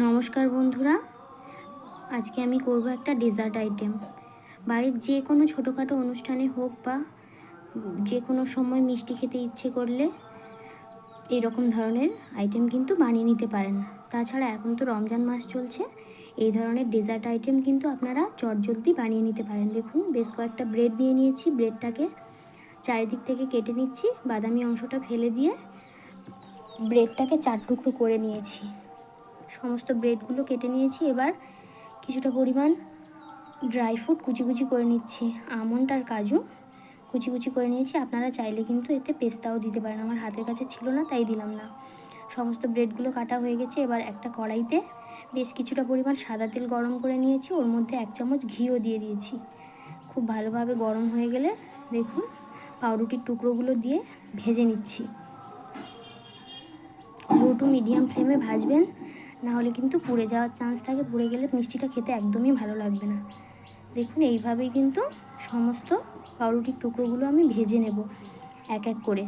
নমস্কার বন্ধুরা। আজকে আমি করব একটা ডেজার্ট আইটেম বাড়ির যে কোনো ছোটোখাটো অনুষ্ঠানে হোক বা যে কোনো সময় মিষ্টি খেতে ইচ্ছে করলে এরকম ধরনের আইটেম কিন্তু বানিয়ে নিতে পারেন। তাছাড়া এখন তো রমজান মাস চলছে, এই ধরনের ডেজার্ট আইটেম কিন্তু আপনারা চটজলদি বানিয়ে নিতে পারেন। দেখুন, বেশ কয়েকটা ব্রেড নিয়ে নিয়েছি। ব্রেডটাকে চারিদিক থেকে কেটে নিচ্ছি। বাদামি অংশটা ফেলে দিয়ে ব্রেডটাকে চার টুকরো করে নিয়েছি। সমস্ত ব্রেডগুলো কেটে নিয়েছি, এবার কিছুটা পরিমাণ ড্রাই ফ্রুট কুচি কুচি করে নিচ্ছি। আমন্ড আর কাজু কুচি কুচি করে নিয়েছি। আপনারা চাইলে কিন্তু এতে পেস্তাও দিতে পারেন। আমার হাতের কাছে ছিল না, তাই দিলাম না। সমস্ত ব্রেডগুলো কাটা হয়ে গেছে। এবার একটা কড়াইতে বেশ কিছুটা পরিমাণ সাদা তেল গরম করে নিয়েছি। ওর মধ্যে এক চামচ ঘিও দিয়ে দিয়েছি। খুব ভালোভাবে গরম হয়ে গেলে দেখুন, পাউরুটির টুকরোগুলো দিয়ে ভেজে নিচ্ছি। লো টু মিডিয়াম ফ্লেমে ভাজবেন। না হলে কিন্তু পুড়ে যাওয়ার চান্স থাকে, পুড়ে গেলে মিষ্টিটা খেতে একদমই ভালো লাগবে না। দেখুন, এইভাবেই কিন্তু সমস্ত পাউরুটির টুকরোগুলো আমি ভেজে নেব এক এক করে।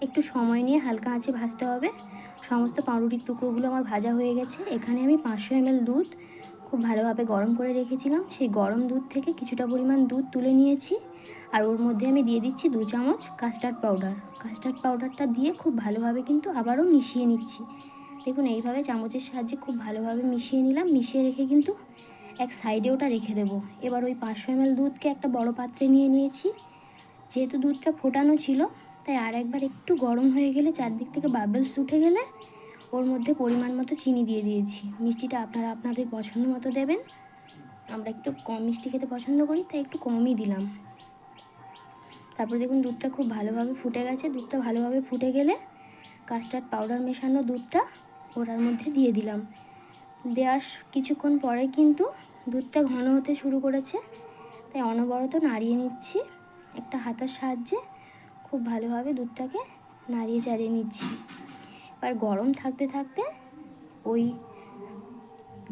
একটু সময় নিয়ে হালকা আঁচে ভাজতে হবে। সমস্ত পাউরুটির টুকরোগুলো আমার ভাজা হয়ে গেছে। এখানে আমি পাঁচশো এমএল দুধ খুব ভালোভাবে গরম করে রেখেছিলাম। সেই গরম দুধ থেকে কিছুটা পরিমাণ দুধ তুলে নিয়েছি। আর ওর মধ্যে আমি দিয়ে দিচ্ছি দু চামচ কাস্টার্ড পাউডার কাস্টার্ড পাউডারটা দিয়ে খুব ভালোভাবে কিন্তু আবারও মিশিয়ে নিচ্ছি। দেখুন, এইভাবে চামচের সাহায্যে খুব ভালোভাবে মিশিয়ে নিলাম। মিশিয়ে রেখে কিন্তু এক সাইডে ওটা রেখে দেবো। এবার ওই পাঁচশো এমএল দুধকে একটা বড় পাত্রে নিয়ে নিয়েছি। যেহেতু দুধটা ফোটানো ছিল, তাই আর একবার একটু গরম হয়ে গেলে চারদিক থেকে বাবেলস উঠে গেলে ওর মধ্যে পরিমাণ মতো চিনি দিয়ে দিয়েছি। মিষ্টিটা আপনারা আপনাদের পছন্দ মতো দেবেন। আমরা একটু কম মিষ্টি খেতে পছন্দ করি, তাই একটু কমই দিলাম। তারপর দেখুন, দুধটা খুব ভালোভাবে ফুটে গেছে। দুধটা ভালোভাবে ফুটে গেলে কাস্টার্ড পাউডার মেশানো দুধটা ওটার মধ্যে দিয়ে দিলাম। দেওয়ার কিছুক্ষণ পরে কিন্তু দুধটা ঘন হতে শুরু করেছে। তাই অনবরত নাড়িয়ে নিচ্ছি। একটা হাতার সাহায্যে খুব ভালোভাবে দুধটাকে নাড়িয়ে চাড়িয়ে নিচ্ছি। এবার গরম থাকতে থাকতে ওই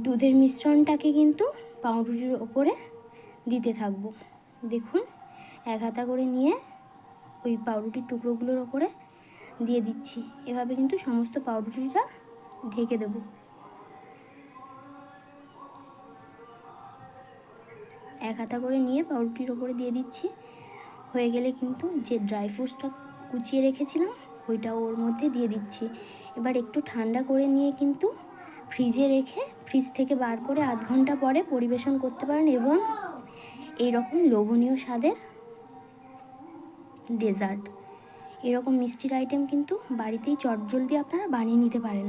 দুধের মিশ্রণটাকে কিন্তু পাউরুটির ওপরে দিতে থাকব। দেখুন, এক হাতা করে নিয়ে ওই পাউরুটির টুকরোগুলোর ওপরে দিয়ে দিচ্ছি। এভাবে কিন্তু সমস্ত পাউরুটিটা ঢেকে দেব। এক হাতা করে নিয়ে পাউরুটির ওপরে দিয়ে দিচ্ছি। হয়ে গেলে কিন্তু যে ড্রাই ফ্রুটসটা কুচিয়ে রেখেছিলাম, ওইটা ওর মধ্যে দিয়ে দিচ্ছি। এবার একটু ঠান্ডা করে নিয়ে কিন্তু ফ্রিজে রেখে ফ্রিজ থেকে বার করে আধ ঘণ্টা পরে পরিবেশন করতে পারেন এবং এই রকম লোভনীয় স্বাদের ডেজার্ট এরকম মিষ্টির আইটেম কিন্তু বাড়িতেই চটজলদি আপনারা বানিয়ে নিতে পারেন।